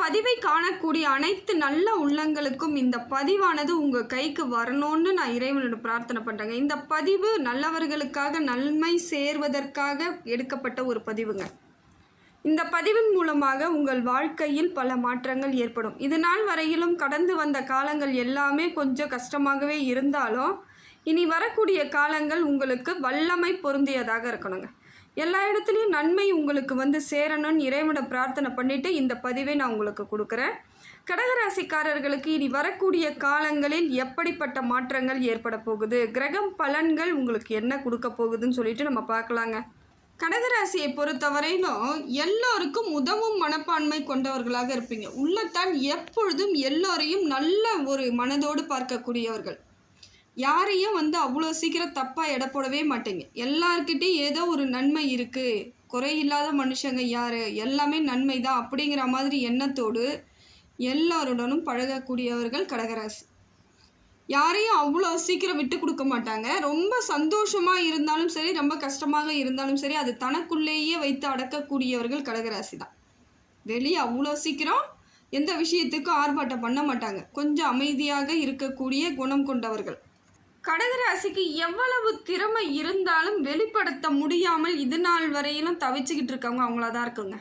பதிவை காணக்கூடிய அனைத்து நல்ல உள்ளங்களுக்கும் இந்த பதிவானது உங்கள் கைக்கு வரணும்னு நான் இறைவனோட பிரார்த்தனை பண்ணுறேங்க இந்த பதிவு நல்லவர்களுக்காக நன்மை சேர்வதற்காக எடுக்கப்பட்ட ஒரு பதிவுங்க. இந்த பதிவின் மூலமாக உங்கள் வாழ்க்கையில் பல மாற்றங்கள் ஏற்படும். இது நாள் வரையிலும் கடந்து வந்த காலங்கள் எல்லாமே கொஞ்சம் கஷ்டமாகவே இருந்தாலும் இனி வரக்கூடிய காலங்கள் உங்களுக்கு வல்லமை பொருந்தியதாக இருக்கணுங்க. எல்லா இடத்துலையும் நன்மை உங்களுக்கு வந்து சேரணும்னு இறைவனை பிரார்த்தனை பண்ணிட்டு இந்த பதிவை நான் உங்களுக்கு கொடுக்குறேன். கடகராசிக்காரர்களுக்கு இனி வரக்கூடிய காலங்களில் எப்படிப்பட்ட மாற்றங்கள் ஏற்பட போகுது? கிரகம் பலன்கள் உங்களுக்கு என்ன கொடுக்க போகுதுன்னு சொல்லிட்டு நம்ம பார்க்கலாங்க. கடகராசியை பொறுத்தவரையிலும் எல்லோருக்கும் உதவும் மனப்பான்மை கொண்டவர்களாக இருப்பீங்க. உள்ளத்தால் எப்பொழுதும் எல்லோரையும் நல்ல ஒரு மனதோடு பார்க்கக்கூடியவர்கள். யாரையும் வந்து அவ்வளோ சீக்கிரம் தப்பாக எடை போடவே மாட்டேங்க. எல்லாருக்கிட்டேயும் ஏதோ ஒரு நன்மை இருக்குது குறை இல்லாத மனுஷங்க யார்? எல்லாமே நன்மை தான் அப்படிங்கிற மாதிரி எண்ணத்தோடு எல்லோருடனும் பழகக்கூடியவர்கள் கடகராசி. யாரையும் அவ்வளோ சீக்கிரம் விட்டு கொடுக்க மாட்டாங்க. ரொம்ப சந்தோஷமாக இருந்தாலும் சரி ரொம்ப கஷ்டமாக இருந்தாலும் சரி அது தனக்குள்ளேயே வைத்து அடக்கக்கூடியவர்கள் கடகராசி தான் வெளியே அவ்வளோ சீக்கிரம் எந்த விஷயத்துக்கும் ஆர்ப்பாட்டம் பண்ண மாட்டாங்க. கொஞ்சம் அமைதியாக இருக்கக்கூடிய குணம் கொண்டவர்கள். கடகராசிக்கு எவ்வளவு திறமை இருந்தாலும் வெளிப்படுத்த முடியாமல் இது நாள் வரையிலும் தவிச்சுக்கிட்டு இருக்கவங்க அவங்களா தான் இருக்குங்க.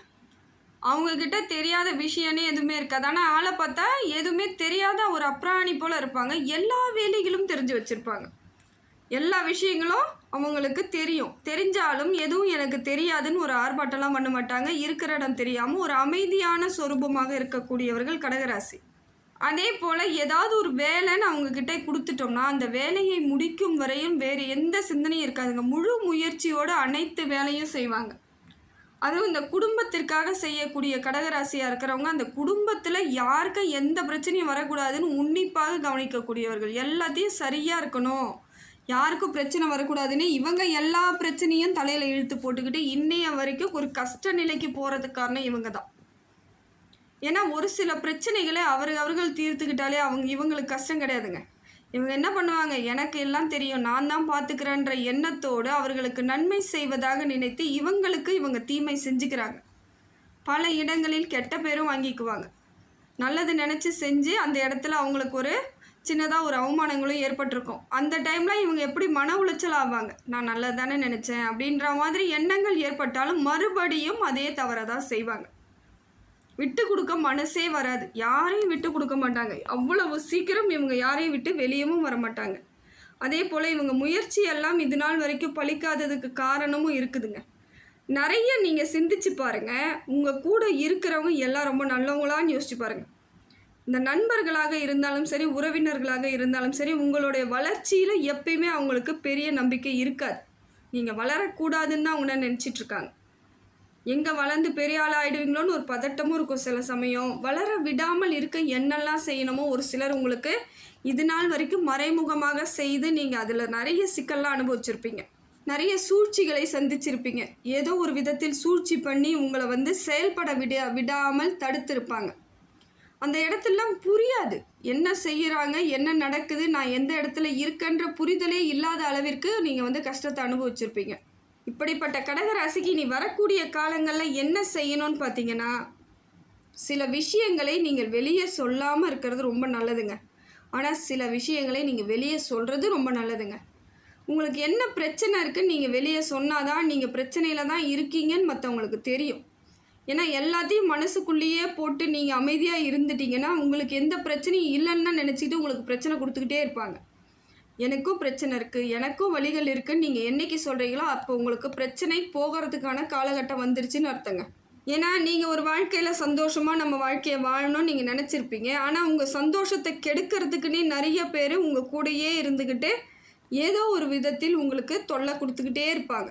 அவங்கக்கிட்ட தெரியாத விஷயமே எதுவுமே இருக்காது. ஆனால் ஆளை பார்த்தா எதுவுமே தெரியாத ஒரு அப்ராணி போல் இருப்பாங்க. எல்லா வேலைகளும் தெரிஞ்சு வச்சுருப்பாங்க. எல்லா விஷயங்களும் அவங்களுக்கு தெரியும். தெரிஞ்சாலும் எதுவும் எனக்கு தெரியாதுன்னு ஒரு ஆர்ப்பாட்டம்லாம் பண்ண மாட்டாங்க. இருக்கிற இடம் தெரியாமல் ஒரு அமைதியான சொரூபமாக இருக்கக்கூடியவர்கள் கடகராசி. அதே போல் ஏதாவது ஒரு வேலைன்னு அவங்கக்கிட்ட கொடுத்துட்டோம்னா அந்த வேலையை முடிக்கும் வரையும் வேறு எந்த சிந்தனையும் இருக்காதுங்க. முழு முயற்சியோடு அனைத்து வேலையும் செய்வாங்க. அதுவும் இந்த குடும்பத்திற்காக செய்யக்கூடிய கடகராசியாக இருக்கிறவங்க அந்த குடும்பத்தில் யாருக்கு எந்த பிரச்சனையும் வரக்கூடாதுன்னு உன்னிப்பாக கவனிக்கக்கூடியவர்கள். எல்லாத்தையும் சரியாக இருக்கணும். யாருக்கும் பிரச்சனை வரக்கூடாதுன்னு இவங்க எல்லா பிரச்சனையும் தலையில் இழுத்து போட்டுக்கிட்டு இன்னைய வரைக்கும் ஒரு கஷ்ட நிலைக்கு போகிறதுக்கு காரணம் இவங்க தான் ஏன்னா ஒரு சில பிரச்சனைகளை அவர் அவர்கள் தீர்த்துக்கிட்டாலே அவங்க இவங்களுக்கு கஷ்டம் கிடையாதுங்க. இவங்க என்ன பண்ணுவாங்க? எனக்கு எல்லாம் தெரியும். நான் தான் பார்த்துக்கிறேன்ற எண்ணத்தோடு அவர்களுக்கு நன்மை செய்வதாக நினைத்து இவங்களுக்கு இவங்க தீமை செஞ்சுக்கிறாங்க. பல இடங்களில் கெட்ட பேரும் வாங்கிக்குவாங்க. நல்லது நினச்சி செஞ்சு அந்த இடத்துல அவங்களுக்கு ஒரு சின்னதாக ஒரு அவமானங்களும் ஏற்பட்டிருக்கும். அந்த டைமில் இவங்க எப்படி மன உளைச்சல் ஆவாங்க? நான் நல்லது தானே நினச்சேன் அப்படின்ற மாதிரி எண்ணங்கள் ஏற்பட்டாலும் மறுபடியும் அதே தவறை தான் செய்வாங்க. விட்டு கொடுக்க மனசே வராது. யாரையும் விட்டு கொடுக்க மாட்டாங்க. அவ்வளவு சீக்கிரம் இவங்க யாரையும் விட்டு வெளியவும் வர மாட்டாங்க. அதே போல் இவங்க முயற்சி எல்லாம் இது நாள் வரைக்கும் பழிக்காததுக்கு காரணமும் இருக்குதுங்க. நிறைய நீங்கள் சிந்திச்சு பாருங்கள் உங்கள் கூட இருக்கிறவங்க எல்லாம் ரொம்ப நல்லவங்களான்னு யோசிச்சு பாருங்கள் இந்த நண்பர்களாக இருந்தாலும் சரி உறவினர்களாக இருந்தாலும் சரி உங்களுடைய வளர்ச்சியில் எப்பயுமே அவங்களுக்கு பெரிய நம்பிக்கை இருக்காது. நீங்கள் வளரக்கூடாதுன்னு தான் அவங்க நினச்சிட்ருக்காங்க எங்கே வளர்ந்து பெரிய ஆள் ஆகிடுவீங்களோன்னு ஒரு பதட்டமும் இருக்கும் சில சமயம். வளர விடாமல் இருக்க என்னெல்லாம் செய்யணுமோ ஒரு சிலர் உங்களுக்கு இது நாள் வரைக்கும் மறைமுகமாக செய்து நீங்கள் அதில் நிறைய சிக்கல்லாம் அனுபவிச்சிருப்பீங்க. நிறைய சூழ்ச்சிகளை சந்திச்சிருப்பீங்க. ஏதோ ஒரு விதத்தில் சூழ்ச்சி பண்ணி உங்களை வந்து செயல்பட விட விடாமல் தடுத்திருப்பாங்க. அந்த இடத்துலலாம் புரியாது. என்ன செய்கிறாங்க என்ன நடக்குது நான் எந்த இடத்துல இருக்கன்ற புரிதலே இல்லாத அளவிற்கு நீங்கள் வந்து கஷ்டத்தை அனுபவிச்சிருப்பீங்க. இப்படிப்பட்ட கடகராசிக்கு இனி வரக்கூடிய காலங்களில் என்ன செய்யணும்னு பார்த்தீங்கன்னா சில விஷயங்களை நீங்கள் வெளியே சொல்லாமல் இருக்கிறது ரொம்ப நல்லதுங்க. ஆனால் சில விஷயங்களை நீங்கள் வெளியே சொல்கிறது ரொம்ப நல்லதுங்க. உங்களுக்கு என்ன பிரச்சனை இருக்குன்னு நீங்கள் வெளியே சொன்னாதான் நீங்கள் பிரச்சனையில் தான் இருக்கீங்கன்னு மற்றவங்களுக்கு தெரியும். ஏன்னா எல்லாத்தையும் மனசுக்குள்ளேயே போட்டு நீங்கள் அமைதியாக இருந்துட்டீங்கன்னா உங்களுக்கு எந்த பிரச்சனையும் இல்லைன்னு நினச்சிக்கிட்டு உங்களுக்கு பிரச்சனை கொடுத்துக்கிட்டே இருப்பாங்க. எனக்கும் பிரச்சனை இருக்குது எனக்கும் வழிகள் இருக்குதுன்னு நீங்கள் என்னைக்கு சொல்கிறீங்களோ அப்போ உங்களுக்கு பிரச்சனை போகிறதுக்கான காலகட்டம் வந்துருச்சுன்னு அர்த்தங்க. ஏன்னா நீங்கள் ஒரு வாழ்க்கையில் சந்தோஷமாக நம்ம வாழ்க்கையை வாழணும்னு நீங்கள் நினச்சிருப்பீங்க. ஆனால் உங்கள் சந்தோஷத்தை கெடுக்கிறதுக்குன்னே நிறைய பேர் உங்கள் கூடயே இருந்துக்கிட்டு ஏதோ ஒரு விதத்தில் உங்களுக்கு தொல்லை கொடுத்துக்கிட்டே இருப்பாங்க.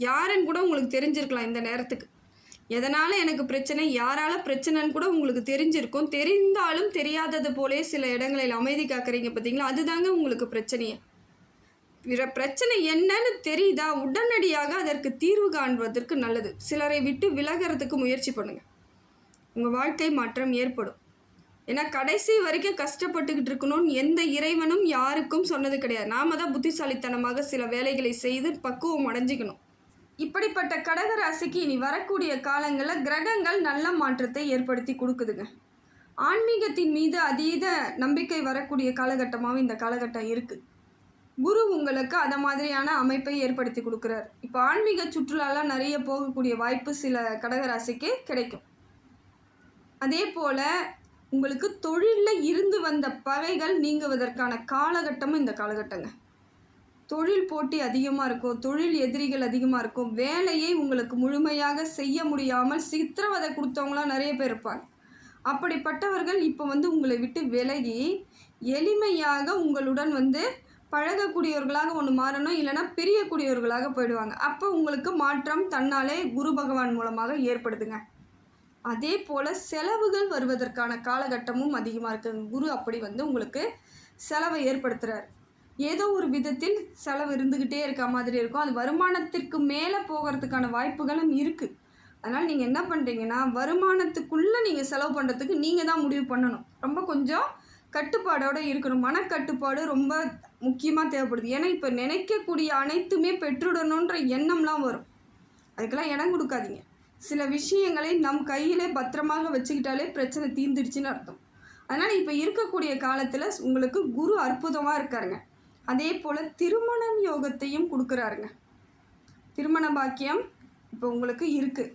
யாருன்னு கூட உங்களுக்கு தெரிஞ்சிருக்கலாம் இந்த நேரத்துக்கு. எதனால் எனக்கு பிரச்சனை? யாரால பிரச்சனைன்னு கூட உங்களுக்கு தெரிஞ்சிருக்கும். தெரிந்தாலும் தெரியாதது போலே சில இடங்களில் அமைதி காக்குறீங்க பார்த்தீங்களா அதுதாங்க உங்களுக்கு பிரச்சனையே. பிற பிரச்சனை என்னன்னு தெரியுதா? உடனடியாக அதற்கு தீர்வு காண்பதற்கு நல்லது. சிலரை விட்டு விலகிறதுக்கு முயற்சி பண்ணுங்க. உங்கள் வாழ்க்கை மாற்றம் ஏற்படும். ஏன்னா கடைசி வரைக்கும் கஷ்டப்பட்டுக்கிட்டு இருக்கணும்னு எந்த இறைவனும் யாருக்கும் சொன்னது கிடையாது. நாம தான் புத்திசாலித்தனமாக சில வேலைகளை செய்து பக்குவம் அடைஞ்சிக்கணும். இப்படிப்பட்ட கடக ராசிக்கு இனி வரக்கூடிய காலங்களில் கிரகங்கள் நல்ல மாற்றத்தை ஏற்படுத்தி கொடுக்குதுங்க. ஆன்மீகத்தின் மீது அதீத நம்பிக்கை வரக்கூடிய காலகட்டமாகவும் இந்த காலகட்டம் இருக்குது குரு உங்களுக்கு அதை மாதிரியான அமைப்பை ஏற்படுத்தி கொடுக்குறாரு. இப்போ ஆன்மீக சுற்றுலாலாம் நிறைய போகக்கூடிய வாய்ப்பு சில கடகராசிக்கு கிடைக்கும். அதே போல் உங்களுக்கு தொழிலில் இருந்து வந்த பகைகள் நீங்குவதற்கான காலகட்டமும் இந்த காலகட்டங்க. தொழில் போட்டி அதிகமாக இருக்கும் தொழில் எதிரிகள் அதிகமாக இருக்கும் வேலையை உங்களுக்கு முழுமையாக செய்ய முடியாமல் சித்திரவதை கொடுத்தவங்களாம் நிறைய பேர் இருப்பாங்க. அப்படிப்பட்டவர்கள் இப்போ வந்து உங்களை விட்டு விலகி எளிமையாக உங்களுடன் வந்து பழகக்கூடியவர்களாக ஒன்று மாறணும் இல்லைன்னா பிரியக்கூடியவர்களாக போயிடுவாங்க. அப்போ உங்களுக்கு மாற்றம் தன்னாலே குரு பகவான் மூலமாக ஏற்படுதுங்க. அதே போல் செலவுகள் வருவதற்கான காலகட்டமும் அதிகமாக இருக்குங்க. குரு அப்படி வந்து உங்களுக்கு செலவை ஏற்படுத்துகிறார் ஏதோ ஒரு விதத்தில் செலவு இருந்துக்கிட்டே இருக்க மாதிரி இருக்கும். அது வருமானத்திற்கு மேலே போகிறதுக்கான வாய்ப்புகளும் இருக்குது அதனால் நீங்கள் என்ன பண்ணுறீங்கன்னா வருமானத்துக்குள்ளே நீங்கள் செலவு பண்ணுறதுக்கு நீங்கள் தான் முடிவு பண்ணணும். ரொம்ப கொஞ்சம் கட்டுப்பாடோடு இருக்கணும். மனக்கட்டுப்பாடு ரொம்ப முக்கியமாக தேவைப்படுது. ஏன்னா இப்போ நினைக்கக்கூடிய அனைத்துமே பெற்றுடணுன்ற எண்ணம்லாம் வரும். அதுக்கெல்லாம் இடம் கொடுக்காதீங்க. சில விஷயங்களை நம் கையிலே பத்திரமாக வச்சுக்கிட்டாலே பிரச்சனை தீர்ந்துடுச்சுன்னு அர்த்தம். அதனால் இப்போ இருக்கக்கூடிய காலத்தில் உங்களுக்கு குரு அற்புதமாக இருக்காருங்க. அதே போல் திருமணம் யோகத்தையும் கொடுக்குறாருங்க. திருமண பாக்கியம் இப்போ உங்களுக்கு இருக்குது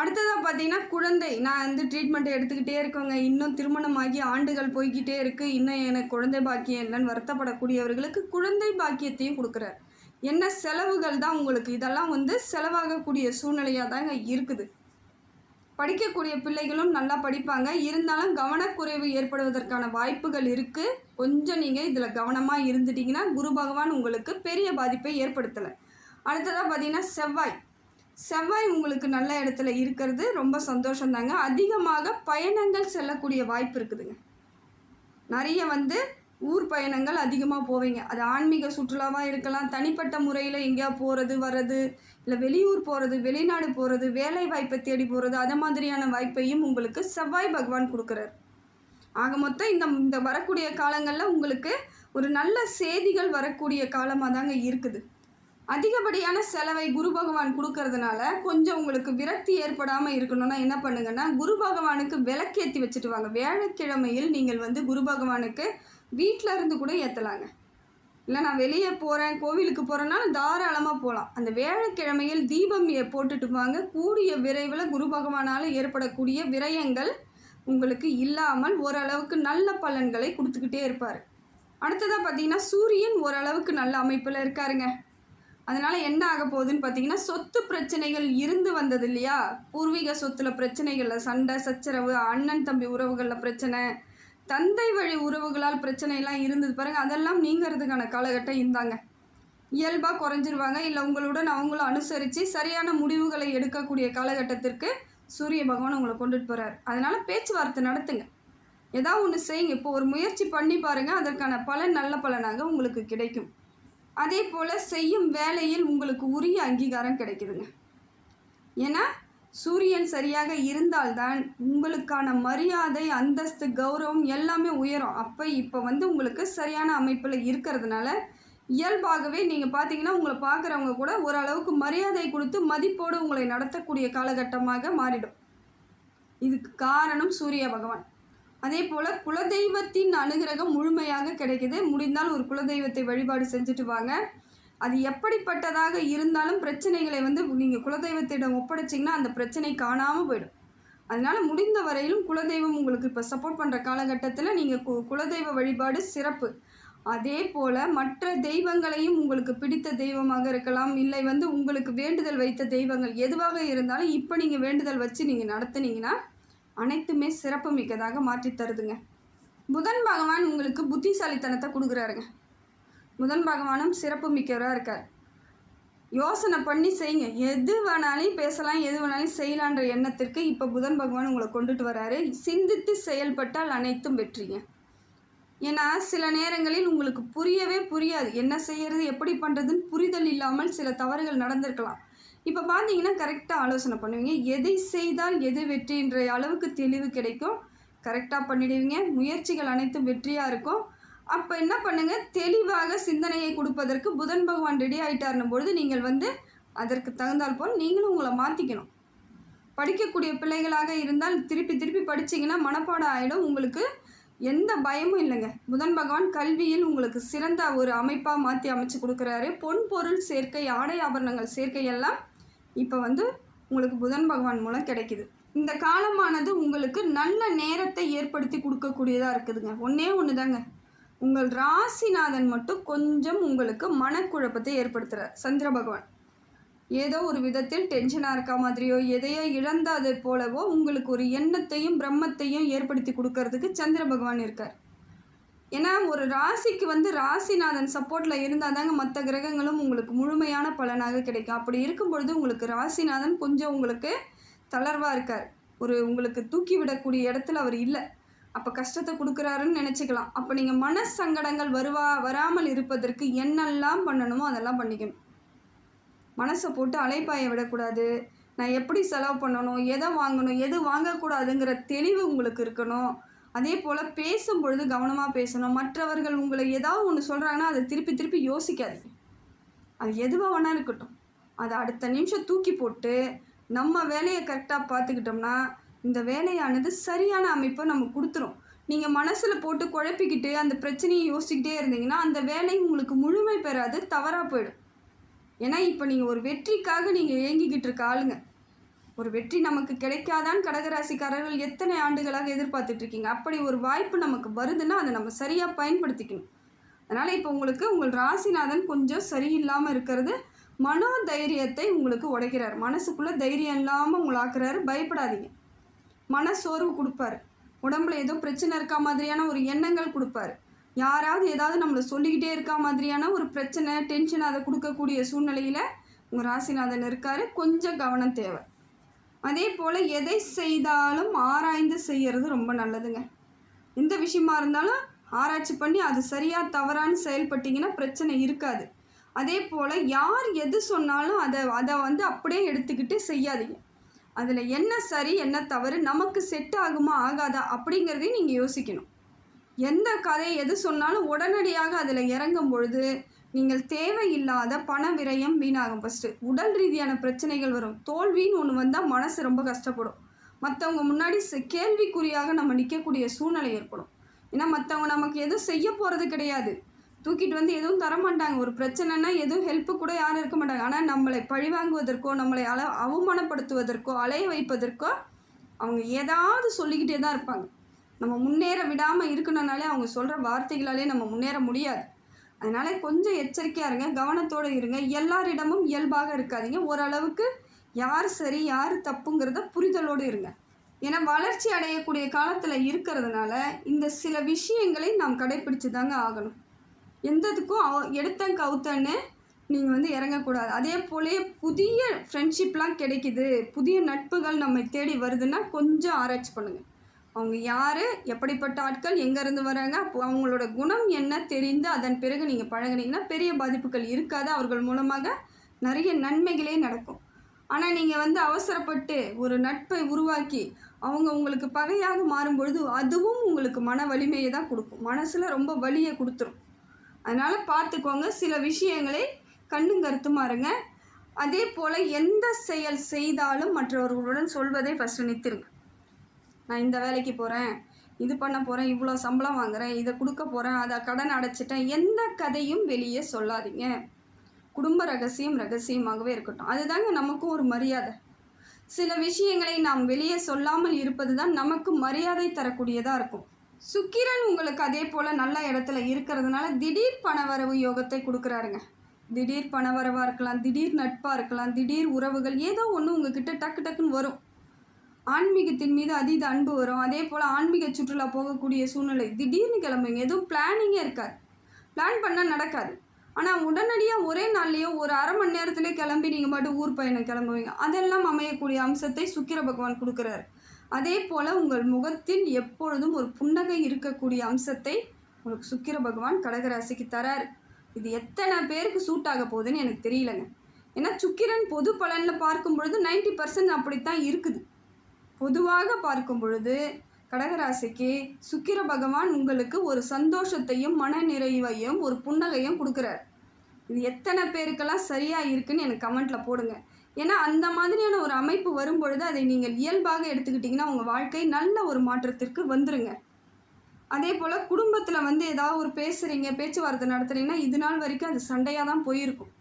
அடுத்ததாக பார்த்தீங்கன்னா குழந்தை. நான் வந்து ட்ரீட்மெண்ட் எடுத்துக்கிட்டே இருக்கோங்க இன்னும் திருமணமாகி ஆண்டுகள் போய்கிட்டே இருக்குது இன்னும் எனக்கு குழந்தை பாக்கியம் இல்லைன்னு வருத்தப்படக்கூடியவர்களுக்கு குழந்தை பாக்கியத்தையும் கொடுக்குறாரு. என்ன செலவுகள் தான் உங்களுக்கு? இதெல்லாம் வந்து செலவாகக்கூடிய சூழ்நிலையாக தாங்க இருக்குது. படிக்கக்கூடிய பிள்ளைகளும் நல்லா படிப்பாங்க. இருந்தாலும் கவனக்குறைவு ஏற்படுவதற்கான வாய்ப்புகள் இருக்குது கொஞ்சம் நீங்கள் இதில் கவனமாக இருந்துட்டிங்கன்னா குரு பகவான் உங்களுக்கு பெரிய பாதிப்பை ஏற்படுத்தலை. அடுத்ததாக பார்த்தீங்கன்னா செவ்வாய். செவ்வாய் உங்களுக்கு நல்ல இடத்துல இருக்கிறது. ரொம்ப சந்தோஷந்தாங்க அதிகமாக பயணங்கள் செல்லக்கூடிய வாய்ப்பு இருக்குதுங்க. நிறைய வந்து ஊர் பயணங்கள் அதிகமாக போவீங்க. அது ஆன்மீக சுற்றுலாவாக இருக்கலாம். தனிப்பட்ட முறையில் எங்கேயா போகிறது வர்றது இல்லை வெளியூர் போகிறது வெளிநாடு போகிறது வேலை வாய்ப்பை தேடி போகிறது அதை மாதிரியான வாய்ப்பையும் உங்களுக்கு செவ்வாய் பகவான் கொடுக்குறாரு. ஆக மொத்தம் இந்த இந்த வரக்கூடிய காலங்களில் உங்களுக்கு ஒரு நல்ல செய்திகள் வரக்கூடிய காலமாக தாங்க இருக்குது. அதிகப்படியான செலவை குரு பகவான் கொடுக்கறதுனால கொஞ்சம் உங்களுக்கு விரக்தி ஏற்படாமல் இருக்கணும்னா என்ன பண்ணுங்கன்னா குரு பகவானுக்கு விளக்கேற்றி வச்சுட்டு வாங்க. வியாழக்கிழமையில் நீங்கள் வந்து குரு பகவானுக்கு வீட்டில் இருந்து கூட ஏற்றலாங்க இல்லை நான் வெளியே போகிறேன் கோவிலுக்கு போகிறேன்னா தாராளமாக போகலாம் அந்த வியாழக்கிழமையில் தீபம் போட்டுட்டு வாங்க கூடிய விரைவில் குரு பகவானால் ஏற்படக்கூடிய விரயங்கள் உங்களுக்கு இல்லாமல் ஓரளவுக்கு நல்ல பலன்களை கொடுத்துக்கிட்டே இருப்பார். அடுத்ததாக பார்த்தீங்கன்னா சூரியன் ஓரளவுக்கு நல்ல அமைப்பில் இருக்காருங்க. அதனால் என்ன ஆக போகுதுன்னு பார்த்தீங்கன்னா சொத்து பிரச்சனைகள் இருந்து வந்தது இல்லையா? பூர்வீக சொத்துல பிரச்சனைகளில் சண்டை சச்சரவு அண்ணன் தம்பி உறவுகளில் பிரச்சனை தந்தை வழி உறவுகளால் பிரச்சனையெல்லாம் இருந்தது. பாருங்க அதெல்லாம் நீங்கிறதுக்கான காலகட்டம் இந்தாங்க. இயல்பாக குறைஞ்சிருவாங்க. இல்லை உங்களுடன் அவங்களும் அனுசரித்து சரியான முடிவுகளை எடுக்கக்கூடிய காலகட்டத்திற்கு சூரிய பகவான் உங்களை கொண்டுட்டு போகிறார் அதனால் பேச்சுவார்த்தை நடத்துங்க. ஏதாவது ஒன்று செய்யுங்க. இப்போ ஒரு முயற்சி பண்ணி பாருங்கள் அதற்கான பலன் நல்ல பலனாக உங்களுக்கு கிடைக்கும். அதே போல் செய்யும் வேலையில் உங்களுக்கு உரிய அங்கீகாரம் கிடைக்குதுங்க. ஏன்னா சூரியன் சரியாக இருந்தால்தான் உங்களுக்கான மரியாதை அந்தஸ்து கௌரவம் எல்லாமே உயரும். அப்போ இப்போ வந்து உங்களுக்கு சரியான அமைப்பில் இருக்கிறதுனால இயல்பாகவே நீங்கள் பார்த்தீங்கன்னா உங்களை பார்க்குறவங்க கூட ஓரளவுக்கு மரியாதை கொடுத்து மதிப்போடு உங்களை நடத்தக்கூடிய காலகட்டமாக மாறிடும். இதுக்கு காரணம் சூரிய பகவான். அதே போல் குலதெய்வத்தின் அனுகிரகம் முழுமையாக கிடைக்குது. முடிந்தால் ஒரு குலதெய்வத்தை வழிபாடு செஞ்சுட்டு வாங்க. அது எப்படிப்பட்டதாக இருந்தாலும் பிரச்சனைகளை வந்து நீங்கள் குலதெய்வத்திடம் ஒப்படைச்சிங்கன்னா அந்த பிரச்சனை காணாமல் போயிடும். அதனால் முடிந்த வரையிலும் குலதெய்வம் உங்களுக்கு இப்போ சப்போர்ட் பண்ணுற காலகட்டத்தில் நீங்கள் கு குலதெய்வ வழிபாடு சிறப்பு. அதே போல் மற்ற தெய்வங்களையும் உங்களுக்கு பிடித்த தெய்வமாக இருக்கலாம். இல்லை வந்து உங்களுக்கு வேண்டுதல் வைத்த தெய்வங்கள் எதுவாக இருந்தாலும் இப்போ நீங்கள் வேண்டுதல் வச்சு நீங்கள் நடத்துனீங்கன்னா அனைத்துமே சிறப்பு மிக்கதாக மாற்றித் தருதுங்க. புதன் பகவான் உங்களுக்கு புத்திசாலித்தனத்தை கொடுக்குறாருங்க. புதன் பகவானும் சிறப்பு மிக்கவராக இருக்கார். யோசனை பண்ணி செய்யுங்க. எது வேணாலும் பேசலாம் எது வேணாலும் செய்யலான்ற எண்ணத்திற்கு இப்போ புதன் பகவான் உங்களை கொண்டுட்டு வராரு. சிந்தித்து செயல்பட்டால் அனைத்தும் வெற்றிங்க. ஏன்னா சில நேரங்களில் உங்களுக்கு புரியவே புரியாது. என்ன செய்யறது எப்படி பண்ணுறதுன்னு புரிதல் இல்லாமல் சில தவறுகள் நடந்திருக்கலாம். இப்போ பார்த்தீங்கன்னா கரெக்டாக ஆலோசனை பண்ணுவீங்க. எதை செய்தால் எது வெற்றின்ற அளவுக்கு தெளிவு கிடைக்கும். கரெக்டாக பண்ணிடுவீங்க. முயற்சிகள் அனைத்தும் வெற்றியாக இருக்கும். அப்போ என்ன பண்ணுங்கள் தெளிவாக சிந்தனையை கொடுப்பதற்கு புதன் பகவான் ரெடி ஆகிட்டார்னும் பொழுது நீங்கள் வந்து அதற்கு தகுந்தால் போல் நீங்களும் உங்களை மாற்றிக்கணும் படிக்கக்கூடிய பிள்ளைகளாக இருந்தால் திருப்பி திருப்பி படிச்சீங்கன்னா மனப்பாடம் ஆகிடும் உங்களுக்கு எந்த பயமும் இல்லைங்க. புதன் பகவான் கல்வியில் உங்களுக்கு சிறந்த ஒரு அமைப்பாக மாற்றி அமைச்சு கொடுக்குறாரு. பொன் பொருள் சேர்க்கை ஆடை ஆபரணங்கள் சேர்க்கை எல்லாம் இப்போ வந்து உங்களுக்கு புதன் பகவான் மூலம் கிடைக்குது. இந்த காலமானது உங்களுக்கு நல்ல நேரத்தை ஏற்படுத்தி கொடுக்கக்கூடியதாக இருக்குதுங்க. ஒன்றே ஒன்று தாங்க உங்கள் ராசிநாதன் மட்டும் கொஞ்சம் உங்களுக்கு மனக்குழப்பத்தை ஏற்படுத்துகிறார் சந்திர பகவான். ஏதோ ஒரு விதத்தில் டென்ஷனாக இருக்க மாதிரியோ எதையோ இழந்தது போலவோ உங்களுக்கு ஒரு எண்ணத்தையும் பிரம்மத்தையும் ஏற்படுத்தி கொடுக்கறதுக்கு சந்திர பகவான் இருக்கார். ஏன்னா ஒரு ராசிக்கு வந்து ராசிநாதன் சப்போர்ட்டில் இருந்தால் தாங்க மற்ற கிரகங்களும் உங்களுக்கு முழுமையான பலனாக கிடைக்கும். அப்படி இருக்கும் பொழுது உங்களுக்கு ராசிநாதன் கொஞ்சம் உங்களுக்கு தளர்வாக இருக்கார். ஒரு உங்களுக்கு தூக்கி விடக்கூடிய இடத்துல அவர் இல்லை. அப்போ கஷ்டத்தை கொடுக்குறாருன்னு நினச்சிக்கலாம். அப்போ நீங்கள் மனசங்கடங்கள் வருவா வராமல் இருப்பதற்கு என்னெல்லாம் பண்ணணுமோ அதெல்லாம் பண்ணிக்கணும். மனசை போட்டு அலைப்பாய விடக்கூடாது. நான் எப்படி செலவு பண்ணணும் எதை வாங்கணும் எது வாங்கக்கூடாதுங்கிற தெளிவு உங்களுக்கு இருக்கணும். அதே போல் பேசும் பொழுது கவனமாக பேசணும். மற்றவர்கள் உங்களை ஏதாவது ஒன்று சொல்கிறாங்கன்னா அதை திருப்பி திருப்பி யோசிக்காதீங்க. அது எதுவாக வேணால் இருக்கட்டும். அதை அடுத்த நிமிஷம் தூக்கி போட்டு நம்ம வேலையை கரெக்டாக பார்த்துக்கிட்டோம்னா இந்த வேலையானது சரியான அமைப்பை நம்ம கொடுத்துரும். நீங்கள் மனசில் போட்டு குழப்பிக்கிட்டு அந்த பிரச்சனையை யோசிச்சுக்கிட்டே இருந்தீங்கன்னா அந்த வேலை உங்களுக்கு முழுமை பெறாது தவறாக போயிடும். ஏன்னா இப்போ நீங்கள் ஒரு வெற்றிக்காக நீங்கள் இயங்கிக்கிட்டு இருக்க ஆளுங்க. ஒரு வெற்றி நமக்கு கிடைக்காதான் கடகராசிக்காரர்கள் எத்தனை ஆண்டுகளாக எதிர்பார்த்துட்டு இருக்கீங்க? அப்படி ஒரு வாய்ப்பு நமக்கு வருதுன்னா அதை நம்ம சரியாக பயன்படுத்திக்கணும். அதனால் இப்போ உங்களுக்கு உங்கள் ராசிநாதன் கொஞ்சம் சரியில்லாமல் இருக்கிறது மனோ தைரியத்தை உங்களுக்கு உடைக்கிறார். மனசுக்குள்ளே தைரியம் இல்லாமல் உங்களாக்குறாரு பயப்படாதீங்க. மன சோர்வு கொடுப்பாரு. உடம்புல ஏதோ பிரச்சனை இருக்கா மாதிரியான ஒரு எண்ணங்கள் கொடுப்பாரு. யாராவது ஏதாவது நம்மளை சொல்லிக்கிட்டே இருக்கா மாதிரியான ஒரு பிரச்சனை டென்ஷன் அதை கொடுக்கக்கூடிய சூழ்நிலையில் உங்கள் ராசிநாதன் இருக்கார். கொஞ்சம் கவனம் தேவை. அதே போல் எதை செய்தாலும் ஆராய்ந்து செய்கிறது ரொம்ப நல்லதுங்க. எந்த விஷயமா இருந்தாலும் ஆராய்ச்சி பண்ணி அது சரியாக தவறான்னு செயல்பட்டீங்கன்னா பிரச்சனை இருக்காது. அதே போல் யார் எது சொன்னாலும் அதை அதை வந்து அப்படியே எடுத்துக்கிட்டு செய்யாதீங்க. அதில் என்ன சரி என்ன தவறு நமக்கு செட் ஆகுமா ஆகாதா அப்படிங்கிறதையும் நீங்கள் யோசிக்கணும். எந்த கதை எது சொன்னாலும் உடனடியாக அதில் இறங்கும் பொழுது நீங்கள் தேவையில்லாத பண விரயம் வீணாகும். ஃபஸ்ட்டு உடல் ரீதியான பிரச்சனைகள் வரும். தோல்வின்னு ஒன்று வந்தால் மனசு ரொம்ப கஷ்டப்படும். மற்றவங்க முன்னாடி செ- கேள்விக்குறியாக நம்ம நிற்கக்கூடிய சூழ்நிலை ஏற்படும். ஏன்னா மற்றவங்க நமக்கு எதுவும் செய்ய போகிறது கிடையாது. தூக்கிட்டு வந்து எதுவும் தர மாட்டாங்க ஒரு பிரச்சனைனா எதுவும் ஹெல்ப்பு கூட யாரும் இருக்க மாட்டாங்க. ஆனால் நம்மளை பழிவாங்குவதற்கோ நம்மளை அல அவமானப்படுத்துவதற்கோ அலைய வைப்பதற்கோ அவங்க ஏதாவது சொல்லிக்கிட்டே தான் இருப்பாங்க. நம்ம முன்னேற விடாமல் இருக்கணும்னாலே அவங்க சொல்கிற வார்த்தைகளாலே நம்ம முன்னேற முடியாது. அதனால் கொஞ்சம் எச்சரிக்கையாக இருங்க கவனத்தோடு இருங்க. எல்லாரிடமும் இயல்பாக இருக்காதீங்க. ஓரளவுக்கு யார் சரி யார் தப்புங்கிறத புரிதலோடு இருங்க. ஏன்னா வளர்ச்சி அடையக்கூடிய காலத்தில் இருக்கிறதுனால இந்த சில விஷயங்களை நாம் கடைப்பிடிச்சு தாங்க ஆகணும். எந்ததுக்கும் அவ எடுத்தன் கவுத்தன்னு நீங்கள் வந்து இறங்கக்கூடாது. அதே போலே புதிய ஃப்ரெண்ட்ஷிப்லாம் கிடைக்குது. புதிய நட்புகள் நம்மை தேடி வருதுன்னா கொஞ்சம் ஆராய்ச்சி பண்ணுங்கள் அவங்க யார் எப்படிப்பட்ட ஆட்கள் எங்கேருந்து வராங்க அப்போ அவங்களோட குணம் என்ன தெரிந்து அதன் பிறகு நீங்கள் பழகினீங்கன்னா பெரிய பாதிப்புகள் இருக்காது. அவர்கள் மூலமாக நிறைய நன்மைகளே நடக்கும். ஆனால் நீங்கள் வந்து அவசரப்பட்டு ஒரு நட்பை உருவாக்கி அவங்க உங்களுக்கு பகையாக மாறும் பொழுது அதுவும் உங்களுக்கு மன வலிமையை தான் கொடுக்கும். மனசில் ரொம்ப வலியை கொடுத்துரும். அதனால் பார்த்துக்கோங்க. சில விஷயங்களை கண்ணும் கருத்துமா இருங்க. அதே போல் எந்த செயல் செய்தாலும் மற்றவர்களுடன் சொல்வதை ஃபஸ்ட்டு நிறுத்திருங்க. நான் இந்த வேலைக்கு போகிறேன் இது பண்ண போகிறேன் இவ்வளோ சம்பளம் வாங்குறேன் இதை கொடுக்க போகிறேன் அதை கடன் அடைச்சிட்டேன் எந்த கதையும் வெளியே சொல்லாதீங்க. குடும்ப ரகசியம் ரகசியமாகவே இருக்கட்டும். அதுதாங்க நமக்கும் ஒரு மரியாதை. சில விஷயங்களை நாம் வெளியே சொல்லாமல் இருப்பது தான் நமக்கு மரியாதை தரக்கூடியதாக இருக்கும். சுக்கிரன் உங்களுக்கு அதே போல் நல்ல இடத்துல இருக்கிறதுனால திடீர் பணவரவு யோகத்தை கொடுக்குறாருங்க. திடீர் பணவரவாக இருக்கலாம் திடீர் நட்பாக இருக்கலாம் திடீர் உறவுகள் ஏதோ ஒன்று உங்ககிட்ட டக்கு டக்குன்னு வரும். ஆன்மீகத்தின் மீது அதீத அன்பு வரும். அதே போல் ஆன்மீக சுற்றுலா போகக்கூடிய சூழ்நிலை திடீர்னு கிளம்புங்க எதுவும் பிளானிங்கே இருக்காது. பிளான் பண்ணால் நடக்காது. ஆனால் உடனடியாக ஒரே நாள்லேயோ ஒரு அரை மணி நேரத்துலேயே கிளம்பி நீங்கள் மட்டும் ஊர் பயணம் கிளம்புவீங்க. அதெல்லாம் அமையக்கூடிய அம்சத்தை சுக்கிர பகவான் கொடுக்குறாரு. அதே போல் உங்கள் முகத்தில் எப்பொழுதும் ஒரு புன்னகை இருக்கக்கூடிய அம்சத்தை உங்களுக்கு சுக்கிர பகவான் கடகராசிக்கு தரார். இது எத்தனை பேருக்கு சூட் ஆக போகுதுன்னு எனக்கு தெரியலங்க. ஏன்னா சுக்கிரன் பொது பலனில் பார்க்கும் பொழுது நைன்டி பர்சன்ட் அப்படித்தான் இருக்குது. பொதுவாக பார்க்கும் பொழுது கடகராசிக்கு சுக்கிர பகவான் உங்களுக்கு ஒரு சந்தோஷத்தையும் மன நிறைவையும் ஒரு புன்னகையும் கொடுக்குறார். இது எத்தனை பேருக்கெல்லாம் சரியாக இருக்குன்னு எனக்கு கமெண்ட்டில் போடுங்க. ஏன்னா அந்த மாதிரியான ஒரு அமைப்பு வரும்பொழுது அதை நீங்கள் இயல்பாக எடுத்துக்கிட்டிங்கன்னா உங்கள் வாழ்க்கை நல்ல ஒரு மாற்றத்திற்கு வந்துருங்க. அதே போல் குடும்பத்தில் வந்து ஏதாவது ஒரு பேசுகிறீங்க பேச்சுவார்த்தை நடத்துறீங்கன்னா இது நாள் வரைக்கும் அது சண்டையாக தான் போயிருக்கும்.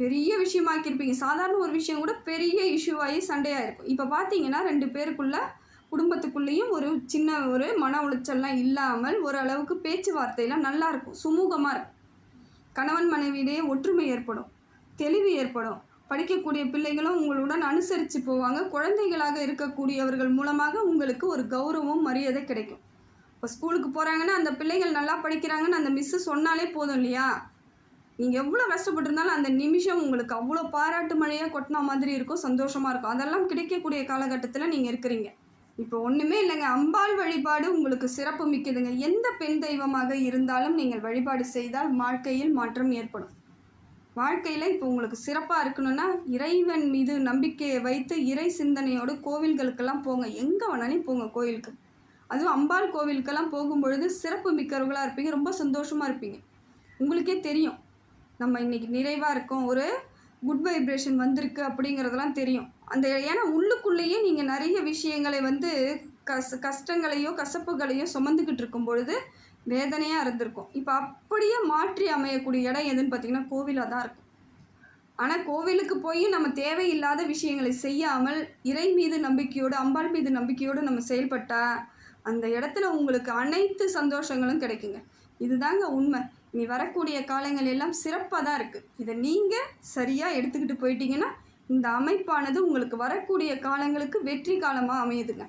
பெரிய விஷயமாக்கியிருப்பீங்க. சாதாரண ஒரு விஷயம் கூட பெரிய இஷ்யூவாகி சண்டையாக இருக்கும் இப்போ பார்த்தீங்கன்னா ரெண்டு பேருக்குள்ள குடும்பத்துக்குள்ளேயும் ஒரு சின்ன ஒரு மன உளைச்சல்லாம் இல்லாமல் ஓரளவுக்கு பேச்சுவார்த்தையெல்லாம் நல்லாயிருக்கும். சுமூகமாக இருக்கும். கணவன் மனைவியிடையே ஒற்றுமை ஏற்படும். தெளிவு ஏற்படும். படிக்கக்கூடிய பிள்ளைகளும் உங்களுடன் அனுசரித்து போவாங்க. குழந்தைகளாக இருக்கக்கூடியவர்கள் மூலமாக உங்களுக்கு ஒரு கௌரவம் மரியாதை கிடைக்கும். இப்போ ஸ்கூலுக்கு போகிறாங்கன்னா அந்த பிள்ளைகள் நல்லா படிக்கிறாங்கன்னு அந்த மிஸ்ஸு சொன்னாலே போதும் இல்லையா? நீங்கள் எவ்வளோ கஷ்டப்பட்டிருந்தாலும் அந்த நிமிஷம் உங்களுக்கு அவ்வளோ பாராட்டு மழையாக கொட்டின மாதிரி இருக்கும் சந்தோஷமாக இருக்கும். அதெல்லாம் கிடைக்கக்கூடிய காலகட்டத்தில் நீங்கள் இருக்கிறீங்க. இப்போ ஒன்றுமே இல்லைங்க. அம்பாள் வழிபாடு உங்களுக்கு சிறப்பு மிக்கதுங்க. எந்த பெண் தெய்வமாக இருந்தாலும் நீங்கள் வழிபாடு செய்தால் வாழ்க்கையில் மாற்றம் ஏற்படும். வாழ்க்கையில் இப்போ உங்களுக்கு சிறப்பாக இருக்கணும்னா இறைவன் மீது நம்பிக்கையை வைத்து இறை சிந்தனையோடு கோவில்களுக்கெல்லாம் போங்க. எங்கே வேணாலும் போங்க கோவிலுக்கு. அதுவும் அம்பாள் கோவிலுக்கெல்லாம் போகும்பொழுது சிறப்பு மிக்கவர்களாக இருப்பீங்க. ரொம்ப சந்தோஷமாக இருப்பீங்க. உங்களுக்கே தெரியும். நம்ம இன்னைக்கு நிறைவாக இருக்கோம். ஒரு குட் வைப்ரேஷன் வந்திருக்கு அப்படிங்கிறதெல்லாம் தெரியும். அந்த ஏன்னா உள்ளுக்குள்ளேயே நீங்கள் நிறைய விஷயங்களை வந்து கஸ் கஷ்டங்களையோ கசப்புகளையோ சுமந்துக்கிட்டு இருக்கும் பொழுது வேதனையாக இருந்திருக்கும். இப்போ அப்படியே மாற்றி அமையக்கூடிய இடம் எதுன்னு பார்த்திங்கன்னா கோவிலாக தான் இருக்கும். ஆனால் கோவிலுக்கு போய் நம்ம தேவையில்லாத விஷயங்களை செய்யாமல் இறை மீது நம்பிக்கையோடு அம்பாள் மீது நம்பிக்கையோடு நம்ம செயல்பட்டால் அந்த இடத்துல உங்களுக்கு அனைத்து சந்தோஷங்களும் கிடைக்குங்க. இதுதாங்க உண்மை. நீ வரக்கூடிய காலங்கள் எல்லாம் சிறப்பாக தான் இருக்குது இதை நீங்கள் சரியாக எடுத்துக்கிட்டு போயிட்டீங்கன்னா இந்த அமைப்பானது உங்களுக்கு வரக்கூடிய காலங்களுக்கு வெற்றி காலமாக அமையுதுங்க.